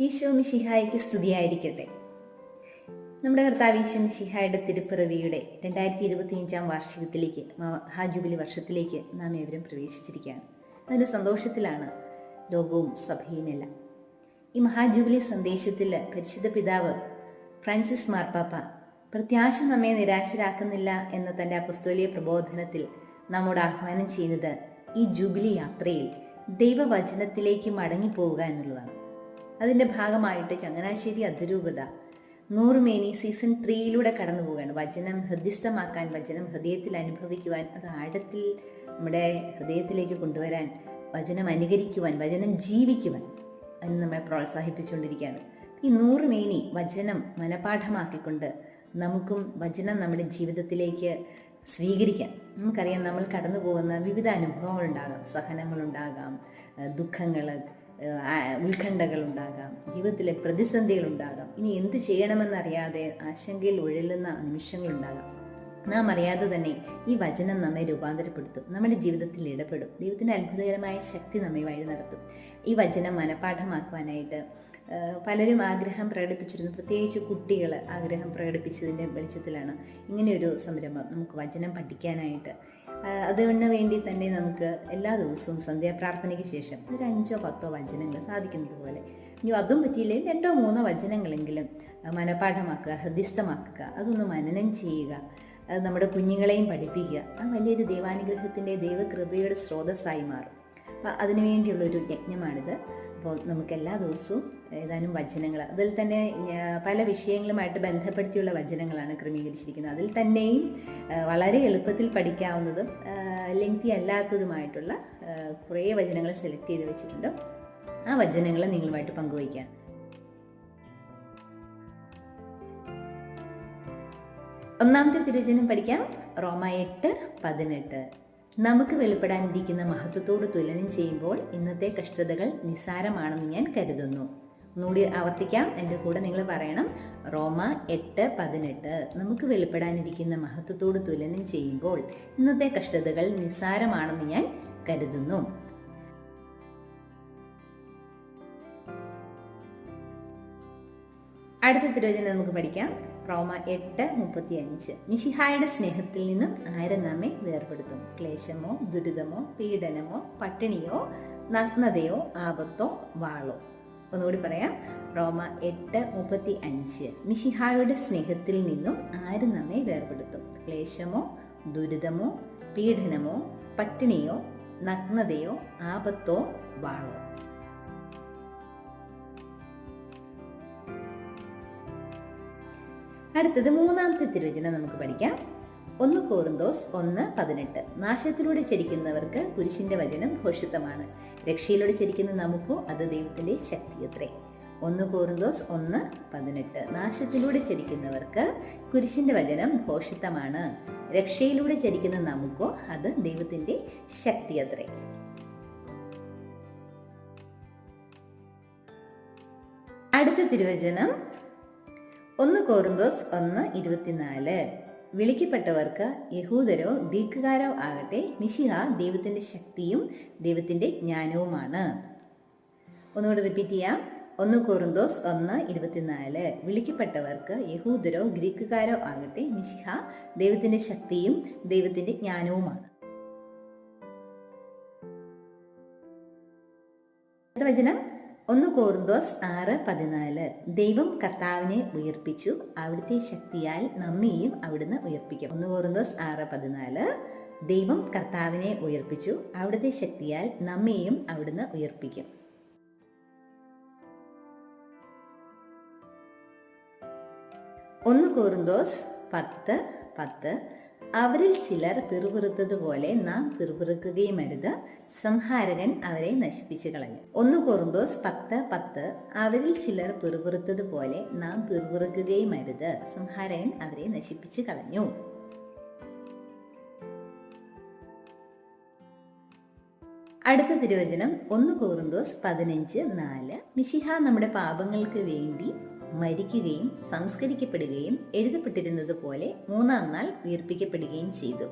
ഈശോ മിശിഹായ്ക്ക് സ്തുതിയായിരിക്കട്ടെ. നമ്മുടെ കർത്താവ് ഈശോ മിശിഹായുടെ തിരുപ്പിറവിയുടെ രണ്ടായിരത്തി ഇരുപത്തി അഞ്ചാം വാർഷികത്തിലേക്ക് മഹാജൂബിലി വർഷത്തിലേക്ക് നാം ഏവരും പ്രവേശിച്ചിരിക്കുകയാണ്. അതിന്റെ സന്തോഷത്തിലാണ് ലോകവും സഭയും സഭയുമെല്ലാം ഈ മഹാജൂബിലി സന്ദേശത്തിൽ പരിശുദ്ധ പിതാവ് ഫ്രാൻസിസ് മാർപ്പാപ്പ പ്രത്യാശ നമ്മെ നിരാശരാക്കുന്നില്ല എന്ന തന്റെ അപസ്തോലിയ പ്രബോധനത്തിൽ നമ്മോട് ആഹ്വാനം ചെയ്യുന്നത് ഈ ജൂബിലി യാത്രയിൽ ദൈവവചനത്തിലേക്ക് മടങ്ങിപ്പോവുക എന്നുള്ളതാണ്. അതിന്റെ ഭാഗമായിട്ട് ചങ്ങനാശ്ശേരി അതിരൂപത. നൂറുമേനി സീസൺ ത്രീയിലൂടെ കടന്നു പോവുകയാണ്. വചനം ഹൃദ്യസ്ഥമാക്കാൻ വചനം ഹൃദയത്തിൽ അനുഭവിക്കുവാൻ അത് ആഴത്തിൽ നമ്മുടെ ഹൃദയത്തിലേക്ക് കൊണ്ടുവരാൻ വചനം അനുകരിക്കുവാൻ വചനം ജീവിക്കുവാൻ അതിന് നമ്മെ പ്രോത്സാഹിപ്പിച്ചുകൊണ്ടിരിക്കുകയാണ്. ഈ നൂറുമേനി വചനം മനപാഠമാക്കിക്കൊണ്ട് നമുക്കും വചനം നമ്മുടെ ജീവിതത്തിലേക്ക് സ്വീകരിക്കാം. നമുക്കറിയാം നമ്മൾ കടന്നു പോകുന്ന വിവിധ അനുഭവങ്ങളുണ്ടാകാം. സഹനങ്ങളുണ്ടാകാം ദുഃഖങ്ങൾ ഉത്കണ്ഠകളുണ്ടാകാം ജീവിതത്തിലെ പ്രതിസന്ധികൾ പ്രതിസന്ധികളുണ്ടാകാം ഇനി എന്ത് ചെയ്യണമെന്നറിയാതെ ആശങ്കയിൽ ഉഴലുന്ന നിമിഷങ്ങളുണ്ടാകാം നാം അറിയാതെ തന്നെ ഈ വചനം നമ്മെ രൂപാന്തരപ്പെടുത്തും നമ്മുടെ ജീവിതത്തിൽ ഇടപെടും ദൈവത്തിന്റെ അത്ഭുതകരമായ ശക്തി നമ്മെ വഴി നടത്തും. ഈ വചനം മനഃപാഠമാക്കുവാനായിട്ട് പലരും ആഗ്രഹം പ്രകടിപ്പിച്ചിരുന്നു. പ്രത്യേകിച്ച് കുട്ടികൾ ആഗ്രഹം പ്രകടിപ്പിച്ചതിന്റെ വെളിച്ചത്തിലാണ് ഇങ്ങനെയൊരു സംരംഭം നമുക്ക് വചനം പഠിക്കാനായിട്ട് അതിന് വേണ്ടി തന്നെ നമുക്ക് എല്ലാ ദിവസവും സന്ധ്യാപ്രാർത്ഥനയ്ക്ക് ശേഷം ഒരു അഞ്ചോ പത്തോ വചനങ്ങൾ സാധിക്കുന്നത് പോലെ. ഇനി അതും പറ്റിയില്ലെങ്കിൽ രണ്ടോ മൂന്നോ വചനങ്ങളെങ്കിലും മനപാഠമാക്കുക ഹൃദ്യസ്ഥമാക്കുക അതൊന്ന് മനനം ചെയ്യുക അത് നമ്മുടെ കുഞ്ഞുങ്ങളെയും പഠിപ്പിക്കുക. ആ വലിയൊരു ദൈവാനുഗ്രഹത്തിന്റെ ദൈവകൃപയുടെ സ്രോതസ്സായി മാറും. അപ്പം അതിനുവേണ്ടിയുള്ളൊരു യജ്ഞമാണിത്. അപ്പോൾ നമുക്ക് എല്ലാ ദിവസവും ഏതാനും വചനങ്ങൾ അതിൽ തന്നെ പല വിഷയങ്ങളുമായിട്ട് ബന്ധപ്പെടുത്തിയുള്ള വചനങ്ങളാണ് ക്രമീകരിച്ചിരിക്കുന്നത്. അതിൽ തന്നെയും വളരെ എളുപ്പത്തിൽ പഠിക്കാവുന്നതും ലെങ്തി അല്ലാത്തതുമായിട്ടുള്ള കുറേ വചനങ്ങൾ സെലക്ട് ചെയ്ത് വെച്ചിട്ടുണ്ട്. ആ വചനങ്ങൾ നിങ്ങളുമായിട്ട് പങ്കുവയ്ക്കാം. ഒന്നാമത്തെ തിരുവചനം പഠിക്കാം. റോമ എട്ട് പതിനെട്ട്. നമുക്ക് വെളിപ്പെടാനിരിക്കുന്ന മഹത്വത്തോട് തുലനം ചെയ്യുമ്പോൾ ഇന്നത്തെ കഷ്ടതകൾ നിസ്സാരമാണെന്ന് ഞാൻ കരുതുന്നു. ഒന്നുകൂടി ആവർത്തിക്കാം. എന്റെ കൂടെ നിങ്ങൾ പറയണം. റോമ എട്ട് പതിനെട്ട്. നമുക്ക് വെളിപ്പെടാനിരിക്കുന്ന മഹത്വത്തോട് തുലനം ചെയ്യുമ്പോൾ ഇന്നത്തെ കഷ്ടതകൾ നിസ്സാരമാണെന്ന് ഞാൻ കരുതുന്നു. അടുത്ത തിരുവചനം നമുക്ക് പഠിക്കാം. റോമ എട്ട് മുപ്പത്തി അഞ്ച് മിഷിഹായുടെ സ്നേഹത്തിൽ നിന്നും ആരും നമ്മെ വേർപെടുത്തും? ക്ലേശമോ ദുരിതമോ പീഡനമോ പട്ടിണിയോ നഗ്നതയോ ആപത്തോ വാളോ? ഒന്നുകൂടി പറയാം. റോമ എട്ട് മുപ്പത്തി അഞ്ച് മിഷിഹായുടെ സ്നേഹത്തിൽ നിന്നും ആരും നമ്മെ വേർപെടുത്തും? ക്ലേശമോ ദുരിതമോ പീഡനമോ പട്ടിണിയോ നഗ്നതയോ ആപത്തോ വാളോ? അടുത്തത് മൂന്നാമത്തെ തിരുവചനം നമുക്ക് പഠിക്കാം. ഒന്ന് കോറിന്തോസ് ഒന്ന് പതിനെട്ട്. നാശത്തിലൂടെ ചരിക്കുന്നവർക്ക് കുരിശിന്റെ വചനം ഘോഷിതമാണ്. രക്ഷയിലൂടെ ചരിക്കുന്ന നമുക്കോ അത് ദൈവത്തിന്റെ ശക്തിയത്രേ. ഒന്ന് കോറിന്തോസ് ഒന്ന് പതിനെട്ട്. നാശത്തിലൂടെ ചരിക്കുന്നവർക്ക് കുരിശിന്റെ വചനം ഘോഷിതമാണ്. രക്ഷയിലൂടെ ചരിക്കുന്ന നമുക്കോ അത് ദൈവത്തിന്റെ ശക്തിയത്രേ. അടുത്ത തിരുവചനം ഒന്ന് കോറിന്തോസ് ഒന്ന് ഇരുപത്തിനാല്. വിളിക്കപ്പെട്ടവർക്ക് യഹൂദരോ ദീർഘകാരോ ആകട്ടെ മിശിഹ ദൈവത്തിന്റെ ശക്തിയും ദൈവത്തിന്റെ ജ്ഞാനവുമാണ്. ഒന്നുകൂടെ റിപ്പീറ്റ് ചെയ്യാം. ഒന്ന് കോറിന്തോസ് ഒന്ന് ഇരുപത്തിനാല്. വിളിക്കപ്പെട്ടവർക്ക് യഹൂദരോ ഗ്രീക്കുകാരോ ആകട്ടെ മിശിഹ ദൈവത്തിന്റെ ശക്തിയും ദൈവത്തിന്റെ ജ്ഞാനവുമാണ്. വചനം. ഒന്ന് കോർന്തോസ് ആറ് പതിനാല്. ദൈവം കർത്താവിനെ ഉയർപ്പിച്ചു. അവിടുത്തെ ശക്തിയാൽ നമ്മെയും അവിടുന്ന് ഉയർപ്പിക്കും. ഒന്ന് കോർന്തോസ് ആറ് പതിനാല്. ദൈവം കർത്താവിനെ ഉയർപ്പിച്ചു. അവിടുത്തെ ശക്തിയാൽ നമ്മയും അവിടുന്ന് ഉയർപ്പിക്കും. ഒന്ന് കോർന്തോസ് പത്ത് പത്ത്. അവരിൽ ചിലർ പിറുപിറുത്തതുപോലെ നാം പിറുപിറുക്കുകയും അരുത്. സംഹാരകൻ അവരെ നശിപ്പിച്ചു കളഞ്ഞു. ഒന്ന് കോറുന്തോസ് പത്ത് പത്ത്. അവരിൽ ചിലർ പിറുപിറുത്തതുപോലെ നാം പിറുപിറുക്കുകയും അരുത്. സംഹാരകൻ അവരെ നശിപ്പിച്ചു കളഞ്ഞു. അടുത്ത തിരുവചനം ഒന്ന് കോറുന്തോസ് പതിനഞ്ച് നാല്. മിശിഹ നമ്മുടെ പാപങ്ങൾക്ക് വേണ്ടി മരിക്കുകയും സംസ്കരിക്കപ്പെടുകയും എഴുതപ്പെട്ടിരുന്നത് പോലെ മൂന്നാം നാൾ വീർപ്പിക്കപ്പെടുകയും ചെയ്തു.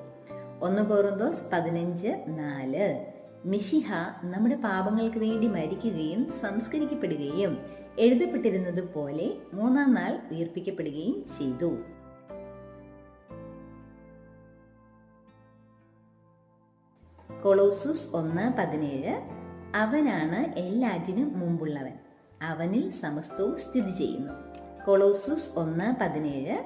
ഒന്ന് കോറുന്തോസ് പതിനഞ്ച് നാല്. മിഷിഹ നമ്മുടെ പാപങ്ങൾക്ക് വേണ്ടി മരിക്കുകയും സംസ്കരിക്കപ്പെടുകയും എഴുതപ്പെട്ടിരുന്നത് പോലെ മൂന്നാം നാൾ വീർപ്പിക്കപ്പെടുകയും ചെയ്തു. കൊളോസുസ് ഒന്ന് പതിനേഴ്. അവനാണ് എല്ലാറ്റിനും മുമ്പുള്ളവൻ. അവനിൽ സമസ്തവും സ്ഥിതി ചെയ്യുന്നു. കൊളോസസ് ഒന്ന് പതിനേഴ്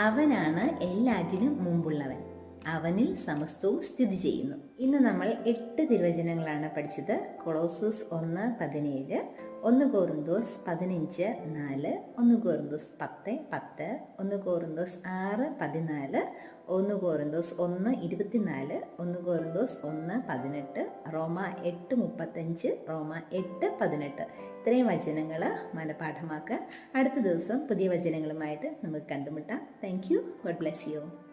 അവനാണ് എല്ലാറ്റിനും മുമ്പുള്ളവൻ. അവനിൽ സമസ്തവും സ്ഥിതി ചെയ്യുന്നു. ഇന്ന് നമ്മൾ എട്ട് തിരുവചനങ്ങളാണ് പഠിച്ചത്. കൊളോസൂസ് ഒന്ന് പതിനേഴ് ഒന്ന് കോറിന്തോസ് പതിനഞ്ച് നാല് ഒന്ന് കോറിന്തോസ് പത്ത് പത്ത് ഒന്ന് കോറിന്തോസ് ആറ് പതിനാല് ഒന്ന് കോറിന്തോസ് ഒന്ന് ഇരുപത്തിനാല് ഒന്ന് കോറിന്തോസ് ഒന്ന് പതിനെട്ട് റോമ എട്ട് മുപ്പത്തഞ്ച് റോമ എട്ട് പതിനെട്ട്. ഇത്രയും വചനങ്ങൾ മനഃപാഠമാക്കുക. അടുത്ത ദിവസം പുതിയ വചനങ്ങളുമായിട്ട് നമുക്ക് കണ്ടുമുട്ടാം. Thank you God bless you